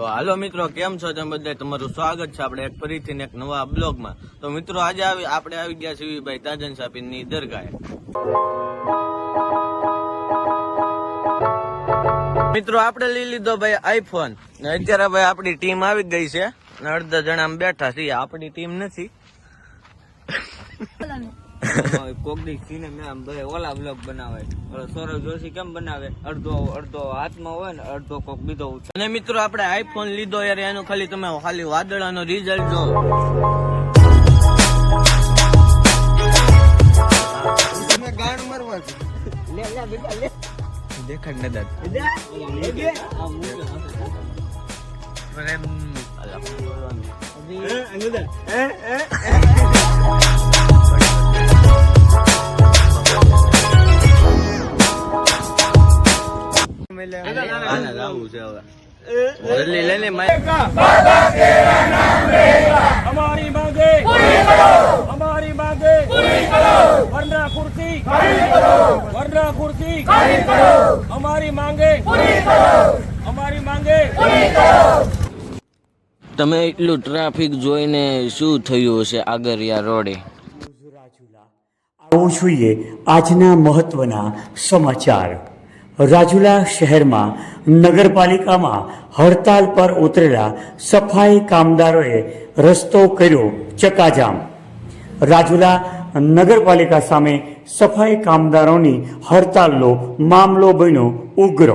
તો હાલો મિત્રો, કેમ છો તમે બધા તમારું સ્વાગત છે આપણે એક ફરીથી એક નવા બ્લોગમાં. તો મિત્રો, આજે આવી આપણે આવી ગયા છીએ ભાઈ તાજન સાપીની દરગાહે. મિત્રો, આપણે લઈ લીધો ભાઈ આઈફોન. અત્યારે ભાઈ આપણી ટીમ આવી ગઈ છે. અડધા જણા બેઠા છીએ. આપણી ટીમ નથી. કોકડી સીને મેં ઓલા બ્લોગ બનાવે. ઓલો સૌરવ જોશી કેમ બનાવે? અડધો અડધો હાથમાં હોય ને અડધો કોક બીજો અને મિત્રો આપણે આઈફોન લીધો યાર એનું ખાલી તમે ખાલી વાદળાનો રિઝલ્ટ જો. લે લે બેટા લે. દેખાડ ને દાદ તમે એટલું ટ્રાફિક જોઈને શું થયું હશે આગરિયા રોડે? આવું જોઈએ આજના મહત્વના સમાચાર. રાજુલા શહેરમાં નગરપાલિકામાં હડતાલ પર ઉતરેલા સફાઈ કામદારોએ રસ્તો કર્યો ચકાજામ. રાજુલા નગરપાલિકા સામે સફાઈ કામદારોની હડતાલનો મામલો બન્યો ઉગ્ર.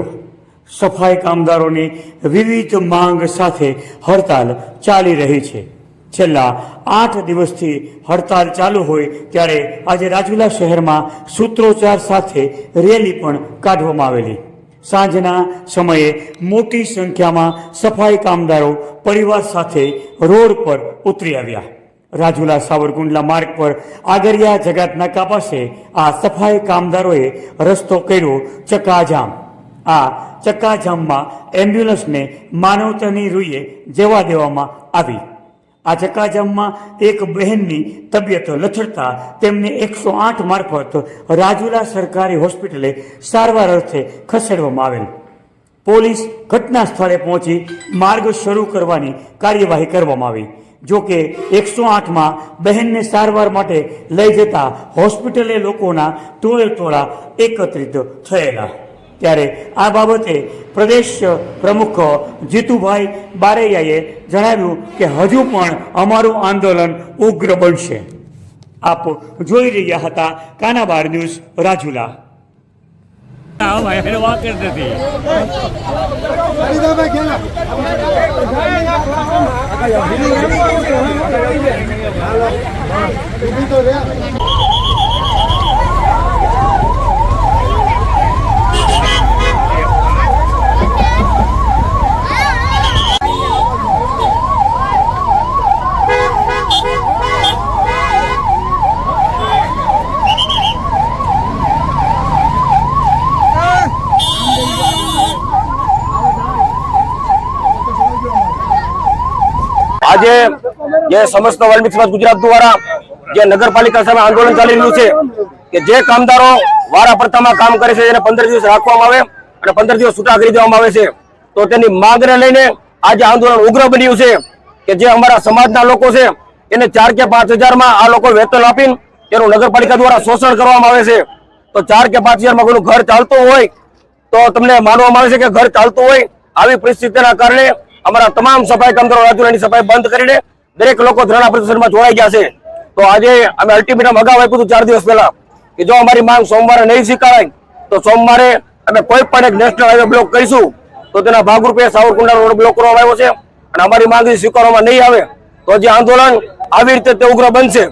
સફાઈ કામદારોની વિવિધ માંગ સાથે હડતાલ ચાલી રહી છે. છેલ્લા આઠ દિવસથી હડતાલ ચાલુ હોય ત્યારે આજે રાજુલા શહેરમાં સૂત્રોચ્ચાર સાથે રેલી પણ કાઢવામાં આવેલી. સાંજના સમયે મોટી સંખ્યામાં સફાઈ કામદારો પરિવાર સાથે રોડ પર ઉતરી આવ્યા. રાજુલા સાવરકુંડલા માર્ગ પર આગરિયા જગાતનાકા પાસે આ સફાઈ કામદારોએ રસ્તો કર્યો ચક્કાજામ. આ ચક્કાજામમાં એમ્બ્યુલન્સને માનવતાની રૂએ જવા દેવામાં આવી. આ ચકાજામમાં એક બહેનની તબિયત લથડતા તેમને એકસો આઠ મારફત રાજુલા સરકારી હોસ્પિટલે સારવાર અર્થે ખસેડવામાં આવેલ. પોલીસ ઘટના સ્થળે પહોંચી માર્ગ શરૂ કરવાની કાર્યવાહી કરવામાં આવી. જો કે એકસો આઠમાં બહેનને સારવાર માટે લઈ જતા હોસ્પિટલે લોકોના ટોળે ટોળા એકત્રિત થયેલા. ત્યારે આ બાબતે પ્રદેશ પ્રમુખ જીતુભાઈ બારૈયાએ જણાવ્યું કે હજુ પણ અમારું આંદોલન ઉગ્ર બનશે. આપ જોઈ રહ્યા હતા કાનાબાર ન્યૂઝ રાજુલા. આજે જે સમસ્ત વાલ્મીક સમાજ ગુજરાત દ્વારા જે નગરપાલિકા સામે આંદોલન ચાલી રહ્યું છે કે જે કામદારો વારા પ્રથામાં કામ કરે છે એને પંદર દિવસ રાખવામાં આવે અને પંદર દિવસ છૂટા કરી દેવામાં આવે છે. તો તેની માંગને લઈને આજે આંદોલન ઉગ્ર બન્યું છે કે જે અમારા સમાજના લોકો છે એને ચાર કે પાંચ હજારમાં આ લોકો વેતન આપીને તેનું નગરપાલિકા દ્વારા શોષણ કરવામાં આવે છે. તો ચાર કે પાંચ હજારમાં કોઈનું ઘર ચાલતું હોય તો તમને માનવામાં આવે છે કે ઘર ચાલતું હોય આવી પરિસ્થિતિના કારણે અમારા તમામ સફાઈ કામદારો રાજુલાની સફાઈ બંધ કરીને દરેક લોકો ધરણા પ્રદર્શનમાં જોડાઈ ગયા છે. તો આજે અમે અલ્ટિમેટમ અગાઉ આપ્યું હતું ચાર દિવસ પહેલા કે જો અમારી માંગ સોમવારે નહીં સ્વીકારાય, તો સોમવારે અમે કોઈ પણ એક નેશનલ હાઈવે બ્લોક કરીશું. તો તેના ભાગરૂપે સાવરકુંડલા રોડ બ્લોક કરવામાં આવ્યો છે અને અમારી માંગ સ્વીકારવામાં નહીં આવે, તો જે આંદોલન આવી રીતે તે ઉગ્ર બનશે.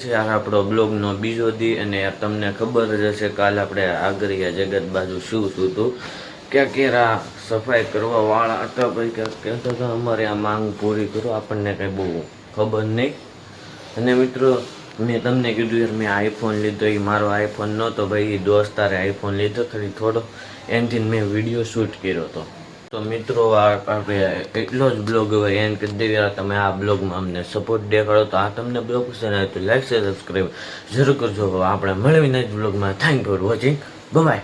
છે આપણો બ્લોગનો બીજો દી અને તમને ખબર જ હશે કાલ આપણે આગરિયા જગત બાજુ શું શું હતું. ક્યાં ક્યાં સફાઈ કરવા વાળા હતા ભાઈ? ક્યાંક કહેતા હતા? અમારે આ માંગ પૂરી કરો. આપણને કંઈ બહુ ખબર નહીં. અને મિત્રો, મેં તમને કીધું યાર, મેં આઈફોન લીધો એ મારો આઈફોન નહોતો ભાઈ. દોસ્તારે આઈફોન લીધો ખાલી થોડો. એનથી મેં વીડિયો શૂટ કર્યો હતો. તો મિત્રો આપણે એટલો જ બ્લોગ હવે એન્ડ કરી દેવી. તમે આ બ્લોગમાં અમને સપોર્ટ દેખાડો તો આ તમને બ્લોગ પસંદ આવે તો લાઈક શેર સબસ્ક્રાઈબ જરૂર કરજો. આપણે મળવીને જ બ્લોગમાં થેન્ક ફોર વોચિંગ બાય